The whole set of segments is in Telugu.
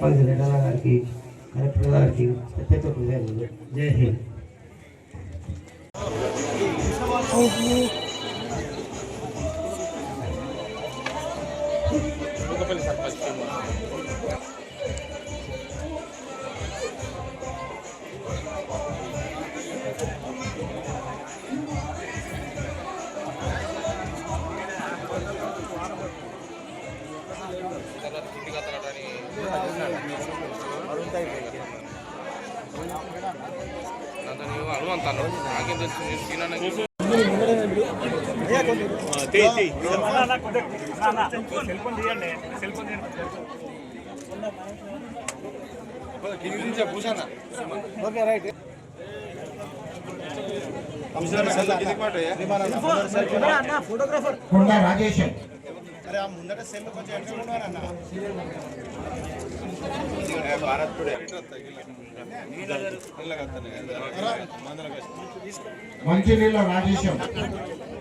ఉపాధ్యులు ఎడాల గారికి కలెక్టర్ గారికి ప్రత్యేక కృతజ్ఞతలు జై హింద్ సర్పంచ్ ఫోటోగ్రాఫర్ రాజేశ్వర్ అరే ఆ నాకేం సెల్ కొంచెం తినడానికి ఉన్నారన్న? మంచి నీళ్ళ రాజేశం.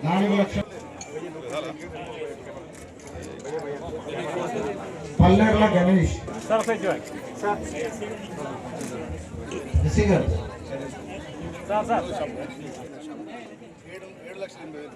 నాలుగు లక్షల పల్లెర్ల గణేష్. ఏడు లక్షల ఎనభై వేలు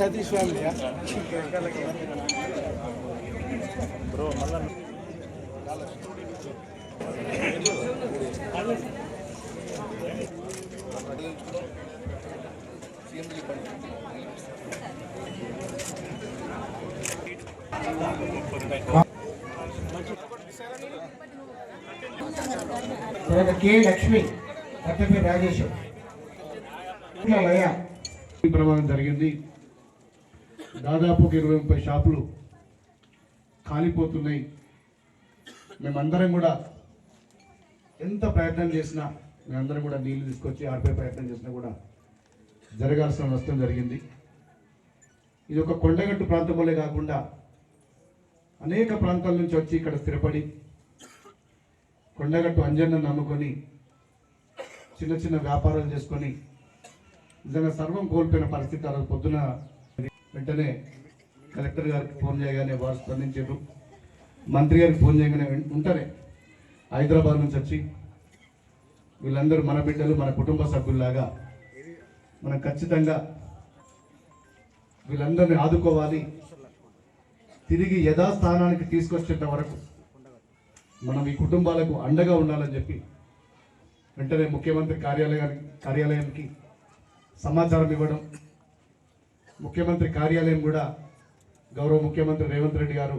సతీష్ ఫ్యామిలీ తర్వాత కె లక్ష్మి అత్తపి రాజేశం లయ ఈ ప్రమాదం జరిగింది. దాదాపు ఒక ఇరవై ముప్పై షాపులు కాలిపోతున్నాయి. మేమందరం కూడా ఎంత ప్రయత్నం చేసినా మేమందరం కూడా నీళ్ళు తీసుకొచ్చి ఆడిపోయే ప్రయత్నం చేసినా కూడా జరగాల్సిన నష్టం జరిగింది. ఇది ఒక కొండగట్టు ప్రాంతంలోనే కాకుండా అనేక ప్రాంతాల నుంచి వచ్చి ఇక్కడ స్థిరపడి కొండగట్టు అంజన్న నమ్ముకొని చిన్న చిన్న వ్యాపారాలు చేసుకొని నిజంగా సర్వం కోల్పోయిన పరిస్థితి అలా పొద్దున వెంటనే కలెక్టర్ గారికి ఫోన్ చేయగానే వారు స్పందించారు. మంత్రి గారికి ఫోన్ చేయగానే ఉంటారే హైదరాబాద్ నుంచి వచ్చి వీళ్ళందరూ మన బిడ్డలు మన కుటుంబ సభ్యుల్లాగా మనం ఖచ్చితంగా వీళ్ళందరినీ ఆదుకోవాలి. తిరిగి యథాస్థానానికి తీసుకొచ్చేంత వరకు మనం ఈ కుటుంబాలకు అండగా ఉండాలని చెప్పి వెంటనే ముఖ్యమంత్రి కార్యాలయానికి కార్యాలయానికి సమాచారం ఇవ్వడం ముఖ్యమంత్రి కార్యాలయం కూడా గౌరవ ముఖ్యమంత్రి రేవంత్ రెడ్డి గారు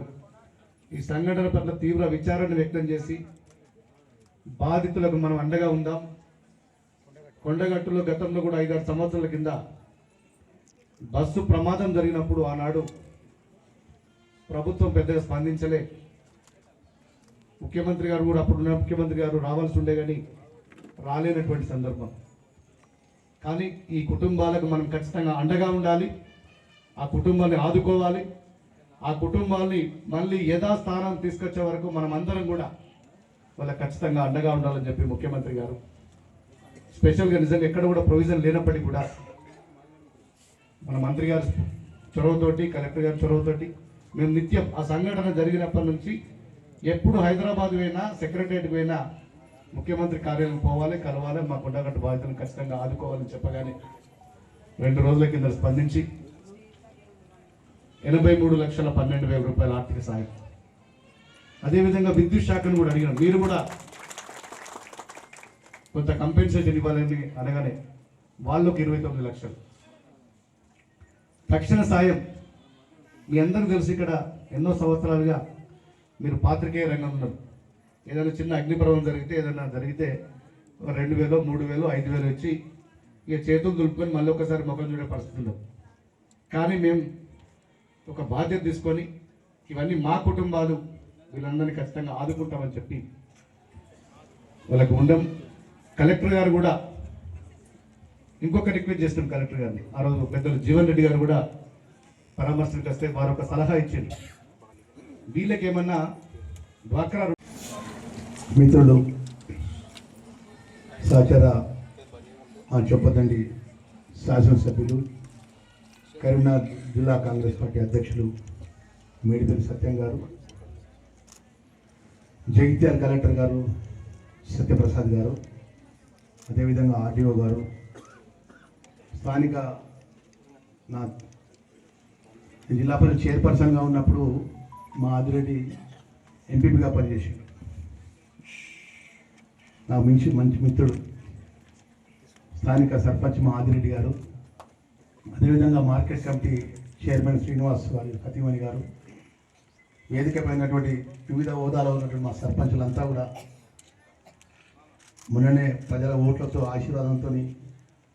ఈ సంఘటన పట్ల తీవ్ర విచారణ వ్యక్తం చేసి బాధితులకు మనం అండగా ఉందాం. కొండగట్టులో గతంలో కూడా ఐదారు సంవత్సరాల కింద బస్సు ప్రమాదం జరిగినప్పుడు ఆనాడు ప్రభుత్వం పెద్దగా స్పందించలే. ముఖ్యమంత్రి గారు కూడా అప్పుడున్న ముఖ్యమంత్రి గారు రావాల్సి ఉండే కానీ రాలేనటువంటి సందర్భం. కానీ ఈ కుటుంబాలకు మనం ఖచ్చితంగా అండగా ఉండాలి. ఆ కుటుంబాన్ని ఆదుకోవాలి. ఆ కుటుంబాన్ని మళ్ళీ యథాస్థానం తీసుకొచ్చే వరకు మనం అందరం కూడా వాళ్ళకి ఖచ్చితంగా అండగా ఉండాలని చెప్పి ముఖ్యమంత్రి గారు స్పెషల్గా నిజంగా ఎక్కడ కూడా ప్రొవిజన్ లేనప్పటికీ కూడా మన మంత్రి గారు చొరవతోటి కలెక్టర్ గారి చొరవతోటి మేము నిత్యం ఆ సంఘటన జరిగినప్పటి నుంచి ఎప్పుడు హైదరాబాద్ పోయినా సెక్రటరియట్ పోయినా ముఖ్యమంత్రి కార్యాలయం పోవాలి కలవాలి మా కొండగట్టు బాధ్యతను ఖచ్చితంగా ఆదుకోవాలని చెప్పగానే రెండు రోజుల కింద స్పందించి ఎనభై మూడు లక్షల పన్నెండు వేల రూపాయల ఆర్థిక సాయం. అదేవిధంగా విద్యుత్ శాఖను కూడా అడిగినాం. మీరు కూడా కొంత కంపెన్సేషన్ ఇవ్వాలని అనగానే వాళ్ళకి ఇరవై తొమ్మిది లక్షలు. తక్షణ సాయం మీ అందరికీ తెలిసి ఇక్కడ ఎన్నో సంవత్సరాలుగా మీరు పాత్రికేయ రంగంలో ఉన్నారు. ఏదైనా చిన్న అగ్నిపర్వం జరిగితే ఏదైనా జరిగితే రెండు వేలు మూడు వేలు ఐదు వేలు వచ్చి ఇక చేతులు దులుపుకొని మళ్ళీ ఒకసారి ముఖం చూడే పరిస్థితి ఉండదు. కానీ మేము ఒక బాధ్యత తీసుకొని ఇవన్నీ మా కుటుంబాలు వీళ్ళందరినీ ఖచ్చితంగా ఆదుకుంటామని చెప్పి వాళ్ళకు ఉండం. కలెక్టర్ గారు కూడా ఇంకొక రిక్వెస్ట్ చేస్తాం కలెక్టర్ గారిని. ఆ రోజు పెద్దలు జీవన్ రెడ్డి గారు కూడా పరామర్శలకు వస్తే వారు ఒక సలహా ఇచ్చారు వీళ్ళకి ఏమన్నా డ్వాక్రా మిత్రులు సహచర చెప్పదండి శాసనసభ్యులు కరీంనగర్ జిల్లా కాంగ్రెస్ పార్టీ అధ్యక్షులు మేడిపల్లి సత్యం గారు జగిత్యాల కలెక్టర్ గారు సత్యప్రసాద్ గారు అదేవిధంగా ఆర్డీఓ గారు స్థానిక నా జిల్లా పరిషత్ చైర్పర్సన్గా ఉన్నప్పుడు మా ఆదిరెడ్డి ఎంపీపీగా పనిచేసి నా మంచి మంచి మిత్రుడు స్థానిక సర్పంచ్ మా ఆదిరెడ్డి గారు. అదేవిధంగా మార్కెట్ కమిటీ చైర్మన్ శ్రీనివాస్ గారు సతీమణి గారు వేదిక పైనటువంటి వివిధ హోదాలో ఉన్నటువంటి మా సర్పంచులంతా కూడా మొన్ననే ప్రజల ఓట్లతో ఆశీర్వాదంతో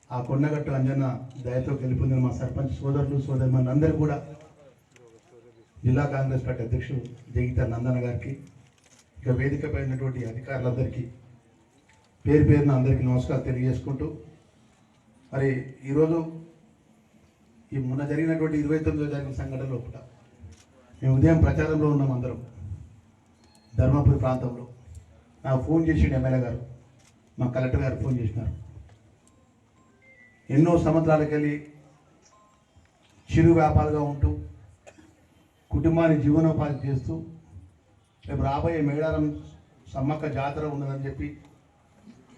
ఆ కొండగట్టు అంజన్న దయతో గెలుపొందిన మా సర్పంచ్ సోదరులు సోదరులు అందరూ కూడా జిల్లా కాంగ్రెస్ పార్టీ అధ్యక్షుడు జగిత నందన గారికి ఇక వేదికపై ఉన్నటువంటి అధికారులందరికీ పేరు పేరున అందరికీ నమస్కారం తెలియజేసుకుంటూ మరి ఈరోజు ఈ మొన్న జరిగినటువంటి ఇరవై తొమ్మిదో జరిగిన సంఘటనలో కూడా మేము ఉదయం ప్రచారంలో ఉన్నాం అందరం ధర్మపురి ప్రాంతంలో. నాకు ఫోన్ చేసిండు ఎమ్మెల్యే గారు. మా కలెక్టర్ గారు ఫోన్ చేసినారు. ఎన్నో సంవత్సరాలకు వెళ్ళి చిరు వ్యాపారుగా ఉంటూ కుటుంబాన్ని జీవనోపాధి చేస్తూ రేపు రాబోయే మేడారం సమ్మక్క జాతర ఉన్నదని చెప్పి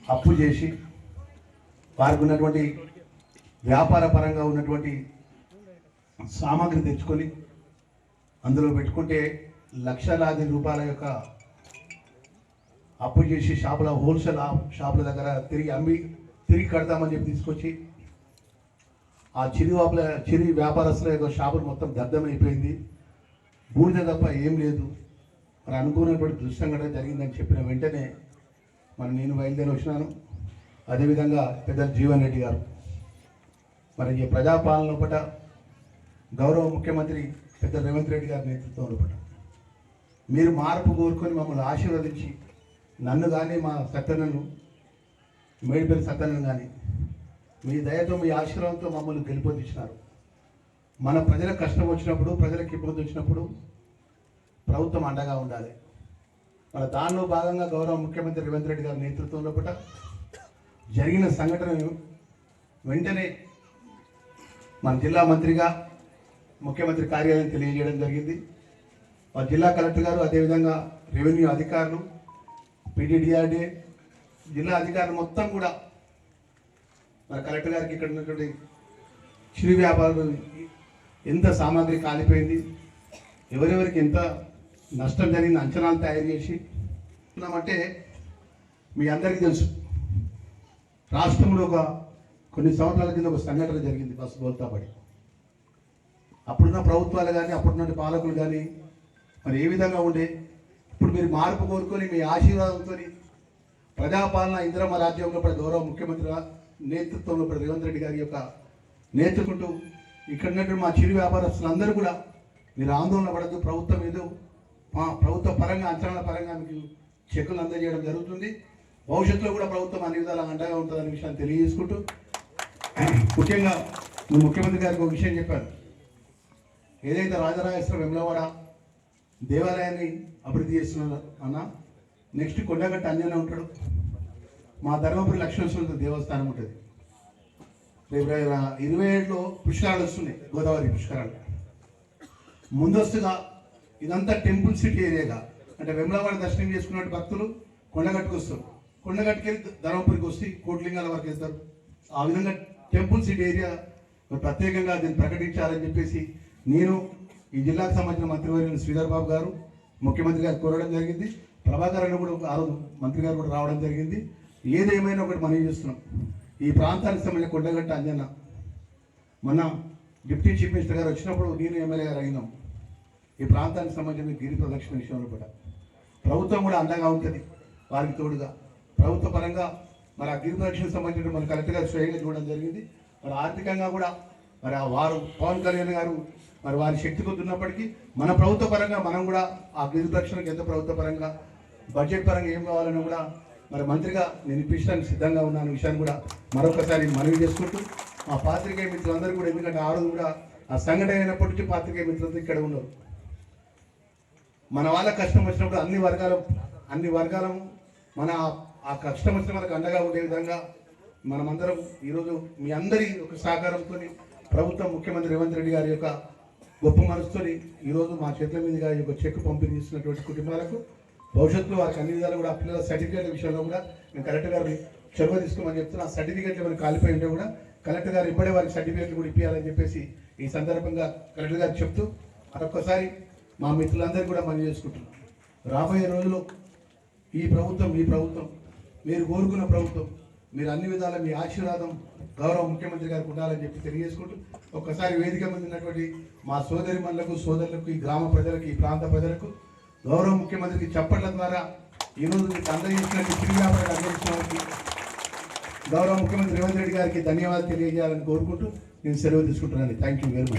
అప్పు చేసి వారికి ఉన్నటువంటి వ్యాపార పరంగా ఉన్నటువంటి సామాగ్రి తెచ్చుకొని అందులో పెట్టుకుంటే లక్షలాది రూపాయల యొక్క అప్పు చేసి షాపుల హోల్సేల్ షాపుల దగ్గర తిరిగి అమ్మి తిరిగి కడతామని చెప్పి తీసుకొచ్చి ఆ చిరు వ్యాపార చిరు వ్యాపారస్తుల యొక్క షాపులు మొత్తం దగ్ధమైపోయింది బూడిద తప్ప ఏం లేదు. మరి అనుకున్నటువంటి దృష్టంగా జరిగిందని చెప్పిన వెంటనే మరి నేను బయలుదేరి వచ్చినాను. అదేవిధంగా పెద్ద జీవన్ రెడ్డి గారు. మరి ఈ ప్రజాపాలన పట గౌరవ ముఖ్యమంత్రి పెద్ద రేవంత్ రెడ్డి గారి నేతృత్వంలో పట మీరు మార్పు కోరుకొని మమ్మల్ని ఆశీర్వదించి నన్ను కానీ మా సత్తనను మేడిపల్లి సత్తనను కానీ మీ దయతో మీ ఆశీర్వాదంతో మమ్మల్ని గెలుపొందించినారు. మన ప్రజలకు కష్టం వచ్చినప్పుడు ప్రజలకు ఇబ్బంది వచ్చినప్పుడు ప్రభుత్వం అండగా ఉండాలి. మన దానిలో భాగంగా గౌరవ ముఖ్యమంత్రి రేవంత్ రెడ్డి గారి నేతృత్వంలో పూట జరిగిన సంఘటనను వెంటనే మన జిల్లా మంత్రిగా ముఖ్యమంత్రి కార్యాలయం తెలియజేయడం జరిగింది. మా జిల్లా కలెక్టర్ గారు అదేవిధంగా రెవెన్యూ అధికారులు పీడీడీఆర్డీ జిల్లా అధికారులు మొత్తం కూడా మరి కలెక్టర్ గారికి ఇక్కడ ఉన్నటువంటి చిరు వ్యాపారులు ఎంత సామాగ్రి కాలిపోయింది ఎవరెవరికి ఎంత నష్టం జరిగింది అంచనాలు తయారు చేసి ఉన్నామంటే మీ అందరికీ తెలుసు. రాష్ట్రంలో ఒక కొన్ని సంవత్సరాల కింద ఒక సంఘటన జరిగింది బస్సు బోల్తాపడి. అప్పుడున్న ప్రభుత్వాలు కానీ అప్పుడున్న పాలకులు కానీ మరి ఏ విధంగా ఉండే? ఇప్పుడు మీరు మార్పు కోరుకొని మీ ఆశీర్వాదంతో ప్రజాపాలన ఇందిరమ్మ రాజ్యంలో పడి గౌరవ ముఖ్యమంత్రి నేతృత్వంలో పడి రేవంత్ రెడ్డి గారి యొక్క నేర్చుకుంటూ ఇక్కడ ఉన్నటువంటి మా చిరు వ్యాపారస్తులందరూ కూడా మీరు ఆందోళన పడద్దు ప్రభుత్వం ఏదో మా ప్రభుత్వ పరంగా అంచనాల పరంగా మీకు చెక్కులు అందజేయడం జరుగుతుంది. భవిష్యత్తులో కూడా ప్రభుత్వం అన్ని విధాలు అండగా ఉంటుందనే విషయాన్ని తెలియజేసుకుంటూ ముఖ్యంగా ముఖ్యమంత్రి గారికి ఒక విషయం చెప్పాను. ఏదైతే రాజరాజేశ్వరం వెమ్లవాడ దేవాలయాన్ని అభివృద్ధి చేస్తున్నారు అన్న నెక్స్ట్ కొండగట్ట అన్యనే ఉంటాడు. మా ధర్మపురి లక్ష్మణేశ్వర దేవస్థానం ఉంటుంది. రేపు ఇరవై ఏడులో పుష్కరాలు వస్తున్నాయి గోదావరి పుష్కరాలు. ముందస్తుగా ఇదంతా టెంపుల్ సిటీ ఏరియాగా. అంటే వెమ్లవాడ దర్శనం చేసుకున్నట్టు భక్తులు కొండగట్టుకు వస్తారు. కొండగట్టుకి వెళ్ళి ధర్మపురికి వస్తే కోట్లింగాల వరకు వెళ్తారు. ఆ విధంగా టెంపుల్ సిటీ ఏరియా మరి ప్రత్యేకంగా దీన్ని ప్రకటించాలని చెప్పేసి నేను ఈ జిల్లాకు సంబంధించిన మంత్రివర్యులు శ్రీధర్ బాబు గారు ముఖ్యమంత్రి గారు కోరడం జరిగింది. ప్రభాకర్ అన్న కూడా ఆ రోజు మంత్రి గారు కూడా రావడం జరిగింది. ఏదేమైనా ఒకటి మనం చేస్తున్నాం? ఈ ప్రాంతానికి సంబంధించిన కొండగట్ట అంజన్న మొన్న డిప్యూటీ చీఫ్ మినిస్టర్ గారు వచ్చినప్పుడు నేను ఎమ్మెల్యే గారు అయినాం. ఈ ప్రాంతానికి సంబంధించిన గిరి ప్రదక్షిణ విషయంలో కూడా. ప్రభుత్వం కూడా అండగా ఉంటుంది వారికి తోడుగా. ప్రభుత్వ పరంగా మరి ఆ గిరి ప్రదక్షిణకు సంబంధించిన మన కలెక్టర్ గారు స్వయంగా చూడడం జరిగింది. మరి ఆర్థికంగా కూడా మరి ఆ వారు పవన్ కళ్యాణ్ గారు మరి వారి శక్తి కొద్ది ఉన్నప్పటికీ మన ప్రభుత్వ పరంగా మనం కూడా ఆ గిరి ప్రదక్షిణకు ఎంత ప్రభుత్వ పరంగా బడ్జెట్ పరంగా ఏం కావాలని కూడా మరి మంత్రిగా నేను ఇప్పించడానికి సిద్ధంగా ఉన్నాను. విషయాన్ని కూడా మరొకసారి మనవి చేసుకుంటూ మా పాత్రికేయ మిత్రులందరూ కూడా ఎందుకంటే ఆ రోజు కూడా ఆ సంఘటన అయినప్పటి నుంచి పాత్రికేయ మిత్రులతో ఇక్కడ ఉన్నారు. మన వాళ్ళ కష్టం వచ్చినప్పుడు అన్ని వర్గాల అన్ని వర్గాలము మన ఆ- కష్టం వచ్చిన వాళ్ళకి అండగా ఉండే విధంగా మనమందరం ఈరోజు మీ అందరి ఒక సహకారంతో ప్రభుత్వం ముఖ్యమంత్రి రేవంత్ రెడ్డి గారి యొక్క గొప్ప మనసుతోని ఈరోజు మా చేతుల మీదుగా ఈ యొక్క చెక్ పంపిణీ చేస్తున్నటువంటి కుటుంబాలకు భవిష్యత్తులో వారికి అన్ని విధాలు కూడా పిల్లల సర్టిఫికేట్ల విషయంలో కూడా నేను కలెక్టర్ గారిని చొరవ తీసుకోమని చెప్తున్నా. ఆ సర్టిఫికేట్లు మనకి కాలిపోయి ఉంటే కూడా కలెక్టర్ గారు ఇప్పుడే వారికి సర్టిఫికేట్లు కూడా ఇప్పించాలని చెప్పేసి ఈ సందర్భంగా కలెక్టర్ గారు చెప్తూ మరొకసారి మా మిత్రులందరూ కూడా మనం చేసుకుంటున్నాం. రాబోయే రోజుల్లో ఈ ప్రభుత్వం మీ ప్రభుత్వం మీరు కోరుకున్న ప్రభుత్వం మీరు అన్ని విధాల మీ ఆశీర్వాదం గౌరవ ముఖ్యమంత్రి గారికి ఉండాలని చెప్పి తెలియజేసుకుంటూ ఒక్కసారి వేదిక మీద ఉన్నటువంటి మా సోదరి మనులకు సోదరులకు ఈ గ్రామ ప్రజలకు ఈ ప్రాంత ప్రజలకు గౌరవ ముఖ్యమంత్రికి చెప్పట్ల ద్వారా ఈరోజు మీకు అందజేసినట్టు తిరిగి వ్యాపారాలు గౌరవ ముఖ్యమంత్రి రేవంత్ రెడ్డి గారికి ధన్యవాదాలు తెలియజేయాలని కోరుకుంటూ నేను సెలవు తీసుకుంటున్నాను. Thank you very much